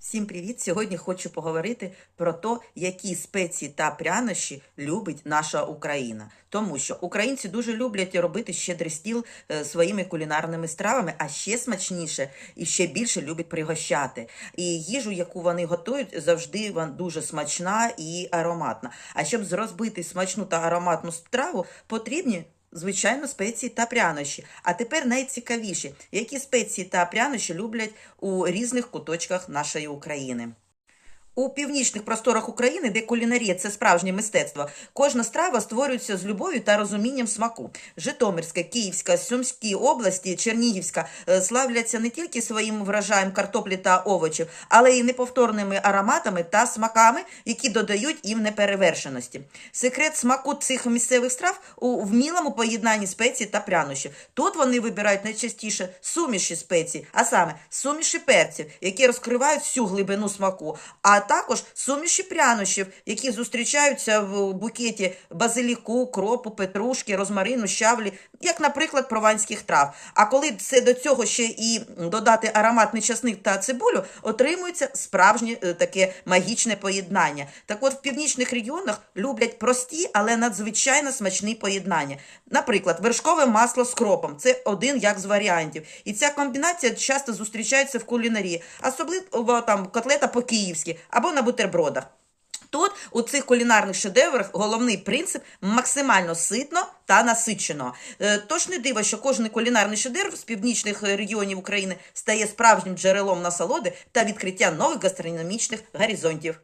Всім привіт! Сьогодні хочу поговорити про те, які спеції та прянощі любить наша Україна. Тому що українці дуже люблять робити щедрий стіл е, своїми кулінарними стравами, а ще смачніше і ще більше люблять пригощати. І їжу, яку вони готують, завжди вон дуже смачна і ароматна. А щоб зробити смачну та ароматну страву, потрібні Звичайно, спеції та прянощі. А тепер найцікавіші, які спеції та прянощі люблять у різних куточках нашої України. У північних просторах України, де кулінарія це справжнє мистецтво, кожна страва створюється з любов'ю та розумінням смаку. Житомирська, Київська, Сумські області, Чернігівська е, славляться не тільки своїм врожаєм картоплі та овочів, але й неповторними ароматами та смаками, які додають їм неперевершеності. Секрет смаку цих місцевих страв у вмілому поєднанні спецій та прянощів. Тут вони вибирають найчастіше суміші спецій, а саме суміші перців, які розкривають всю глибину смаку. А також суміші прянощів, які зустрічаються в букеті базиліку, кропу, петрушки, розмарину, щавлі, як, наприклад, прованських трав. А коли це до цього ще і додати ароматний часник та цибулю, отримується справжнє е, таке магічне поєднання. Так от в північних регіонах люблять прості, але надзвичайно смачні поєднання. Наприклад, вершкове масло з кропом це один як з варіантів. І ця комбінація часто зустрічається в кулінарії, особливо там котлета по-київськи або на бутербродах. Тут у цих кулінарних шедеврах головний принцип максимально ситно та насичено. Е, Тож не диво, що кожен кулінарний шедевр з північних е, регіонів України стає справжнім джерелом насолоди та відкриття нових гастрономічних горизонтів.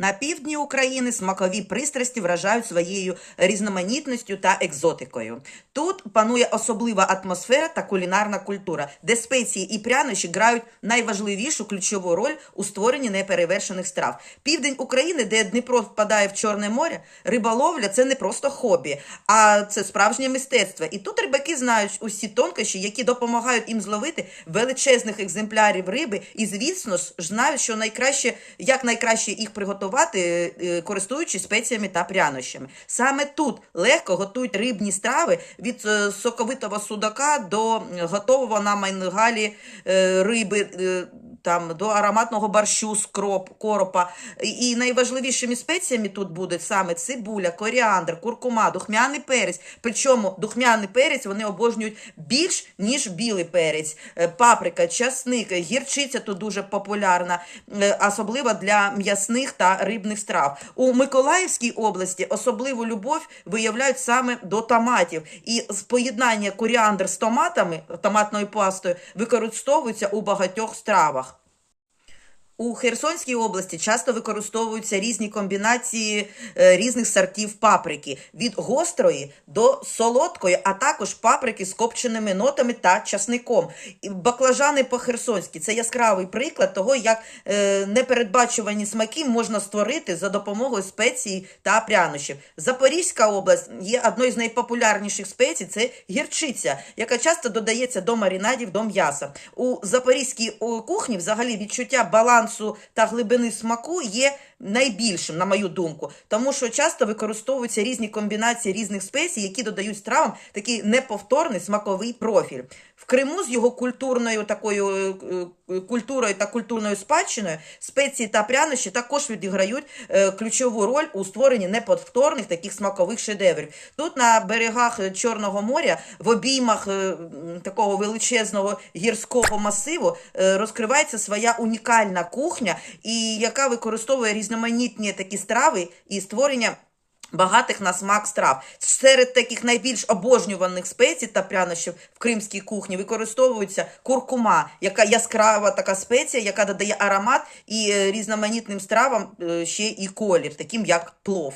На півдні України смакові пристрасті вражають своєю різноманітністю та екзотикою. Тут панує особлива атмосфера та кулінарна культура, де спеції і прянощі грають найважливішу ключову роль у створенні неперевершених страв. Південь України, де Дніпро впадає в Чорне море, риболовля це не просто хобі, а це справжнє мистецтво. І тут рибаки знають усі тонкощі, які допомагають їм зловити величезних екземплярів риби, і звісно ж знають, що найкраще, як найкраще їх приготувати готувати, е, користуючись спеціями та прянощами. Саме тут легко готують рибні страви від е, соковитого судака до готового на мангалі е, риби. Там до ароматного борщу з кроп, коропа. І і найважливішими спеціями тут буде саме цибуля, коріандр, куркума, духмяний перець. Причому духмяний перець вони обожнюють більш, ніж білий перець. Е, Паприка, часник, гірчиця тут дуже популярна, е, особливо для м'ясних та рибних страв. У Миколаївській області особливу любов виявляють саме до томатів. І з поєднання коріандр з томатами, томатною пастою, використовується у багатьох стравах. У Херсонській області часто використовуються різні комбінації е, різних сортів паприки від гострої до солодкої, а також паприки з копченими нотами та часником. Баклажани по-херсонськи це яскравий приклад того, як е, непередбачувані смаки можна створити за допомогою спецій та прянощів. Запорізька область є одною з найпопулярніших спецій це гірчиця, яка часто додається до маринадів до м'яса. У запорізькій кухні взагалі відчуття балансу та глибини смаку є найбільшим, на мою думку, тому що часто використовуються різні комбінації різних спецій, які додають стравам такий неповторний смаковий профіль. В Криму з його культурною такою е, е, культурою та культурною спадщиною спеції та прянощі також відіграють е, ключову роль у створенні неповторних таких смакових шедеврів. Тут на берегах Чорного моря, в обіймах такого величезного гірського масиву розкривається своя унікальна кухня, і яка використовує різноманітні такі страви і створення. Багатих на смак страв. Серед таких найбільш обожнюваних спецій та прянощів в кримській кухні використовується куркума, яка яскрава така спеція, яка додає аромат і е, різноманітним стравам е, ще і колір, таким як плов.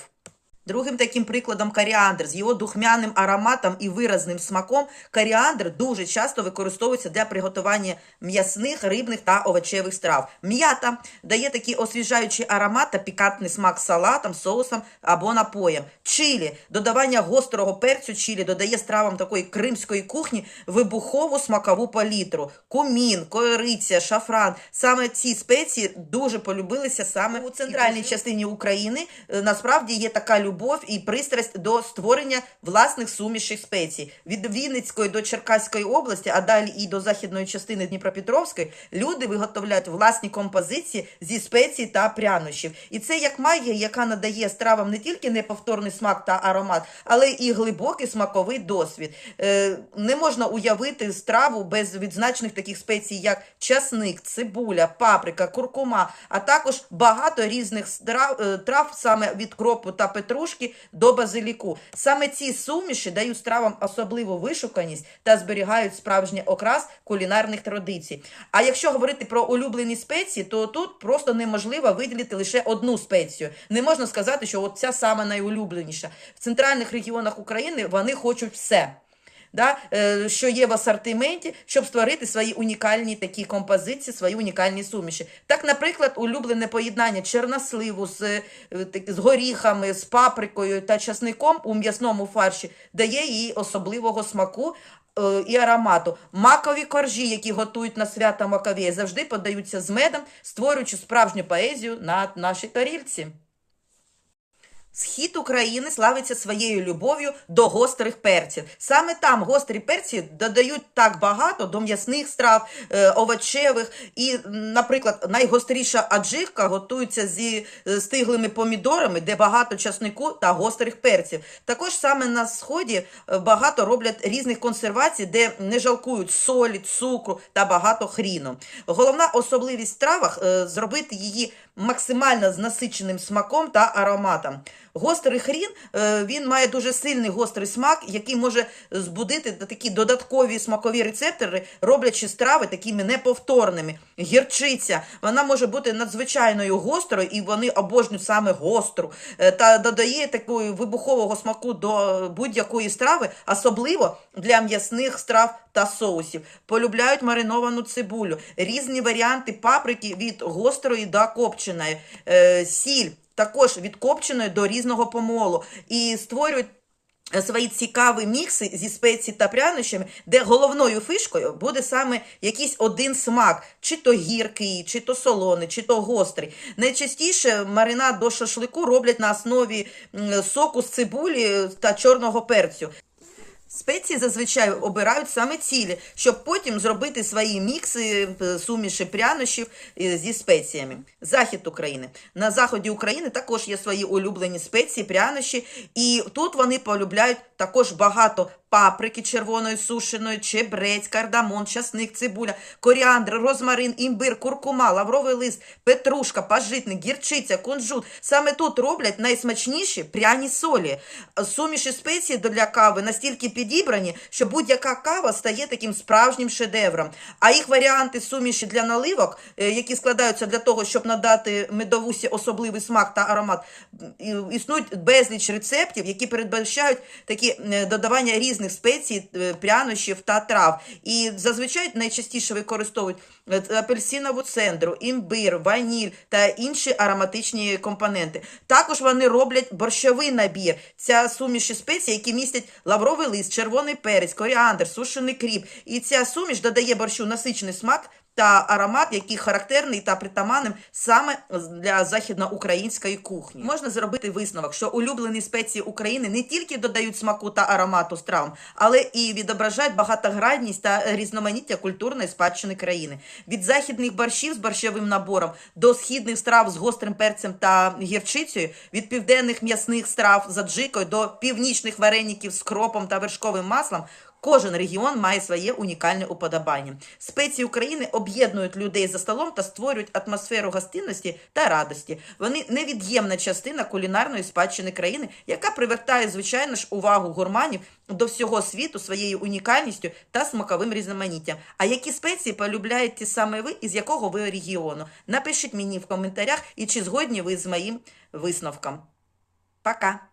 Другим таким прикладом коріандр з його духмяним ароматом і виразним смаком. Коріандр дуже часто використовується для приготування м'ясних, рибних та овочевих страв. М'ята дає такий освіжаючий аромат та пікантний смак салатам, соусам або напоям. Чилі додавання гострого перцю чилі додає стравам такої кримської кухні вибухову смакову палітру. Кумін, кориця, шафран. Саме ці спеції дуже полюбилися саме у центральній частині України. Е, Насправді є така любов любов і пристрасть до створення власних сумішей спецій. Від Вінницької до Черкаської області, а далі і до західної частини Дніпропетровської, люди виготовляють власні композиції зі спецій та прянощів. І це як магія, яка надає стравам не тільки неповторний смак та аромат, але і глибокий смаковий досвід. Е, не можна уявити страву без відзначених таких спецій, як часник, цибуля, паприка, куркума, а також багато різних е, трав саме від кропу та петрушки до базиліку. Саме ці суміші дають стравам особливу вишуканість та зберігають справжній окрас кулінарних традицій. А якщо говорити про улюблені спеції, то тут просто неможливо виділити лише одну спецію. Не можна сказати, що от ця саме найулюбленіша. В центральних регіонах України вони хочуть все. Да, е, що є в асортименті, щоб створити свої унікальні такі композиції, свої унікальні суміші. Так, наприклад, улюблене поєднання черносливу з, е, з горіхами, з паприкою та часником у м'ясному фарші дає їй особливого смаку. е, І аромату. Макові коржі, які готують на свята Маковія, завжди подаються з медом, створюючи справжню поезію на нашій тарілці. Схід України славиться своєю любов'ю до гострих перців. Саме там гострі перці додають так багато до м'ясних страв, е, овочевих. І, наприклад, найгостріша аджика готується зі е, стиглими помідорами, де багато часнику та гострих перців. Також саме на сході е, багато роблять різних консервацій, де не жалкують солі, цукру та багато хріну. Головна особливість в стравах зробити її максимально з насиченим смаком та ароматом. Гострий хрін е, він має дуже сильний гострий смак, який може збудити такі додаткові смакові рецептори, роблячи страви такими неповторними. Гірчиця вона може бути надзвичайною гострою, і вони обожнюють саме гостру е, та додає такого вибухового смаку до будь-якої страви, особливо для м'ясних страв та соусів. Полюбляють мариновану цибулю, різні варіанти паприки від гострої до копченої, е, сіль також від копченої до різного помолу і створюють. Е, Свої цікаві мікси зі спеції та прянощами, де головною фишкою буде саме якийсь один смак, чи то гіркий, чи то солоний, чи то гострий. Найчастіше маринад до шашлику роблять на основі соку з цибулі та чорного перцю. Спеції зазвичай обирають саме цілі, щоб потім зробити свої мікси, е, суміші прянощів е, зі спеціями. Захід України. На заході України також є свої улюблені спеції, прянощі, і тут вони полюбляють також багато паприки червоної сушеної, чебрець, кардамон, часник, цибуля, коріандр, розмарин, імбир, куркума, лавровий лист, петрушка, пажитник, гірчиця, кунжут. Саме тут роблять найсмачніші пряні солі. Суміші спеції для кави настільки підібрані, що будь-яка кава стає таким справжнім шедевром. А їх варіанти суміші для наливок, е, які складаються для того, щоб надати медовусі особливий смак та аромат, існують безліч рецептів, які передбачають такі е, додавання різних спецій, е, прянощів та трав. І зазвичай найчастіше використовують е, апельсинову цендру, імбир, ваніль та інші ароматичні компоненти. Також вони роблять борщовий набір. Ця суміші спецій, які містять лавровий лист, червоний перець, коріандр, сушений кріп. І ця суміш додає борщу насичений смак та аромат, який характерний та притаманним саме для західноукраїнської кухні. Можна зробити висновок, що улюблені спеції України не тільки додають смаку та аромату стравам, але і відображають багатогранність та різноманіття культурної спадщини країни. Від західних борщів з борщовим набором до східних страв з гострим перцем та гірчицею, від південних м'ясних страв з аджикою до північних вареників з кропом та вершковим маслом. Кожен регіон має своє унікальне уподобання. Спеції України об'єднують людей за столом та створюють атмосферу гостинності та радості. Вони невід'ємна частина кулінарної спадщини країни, яка привертає, звичайно ж, увагу гурманів до всього світу своєю унікальністю та смаковим різноманіттям. А які спеції полюбляєте саме ви і з якого ви регіону? Напишіть мені в коментарях і чи згодні ви з моїм висновком. Пока!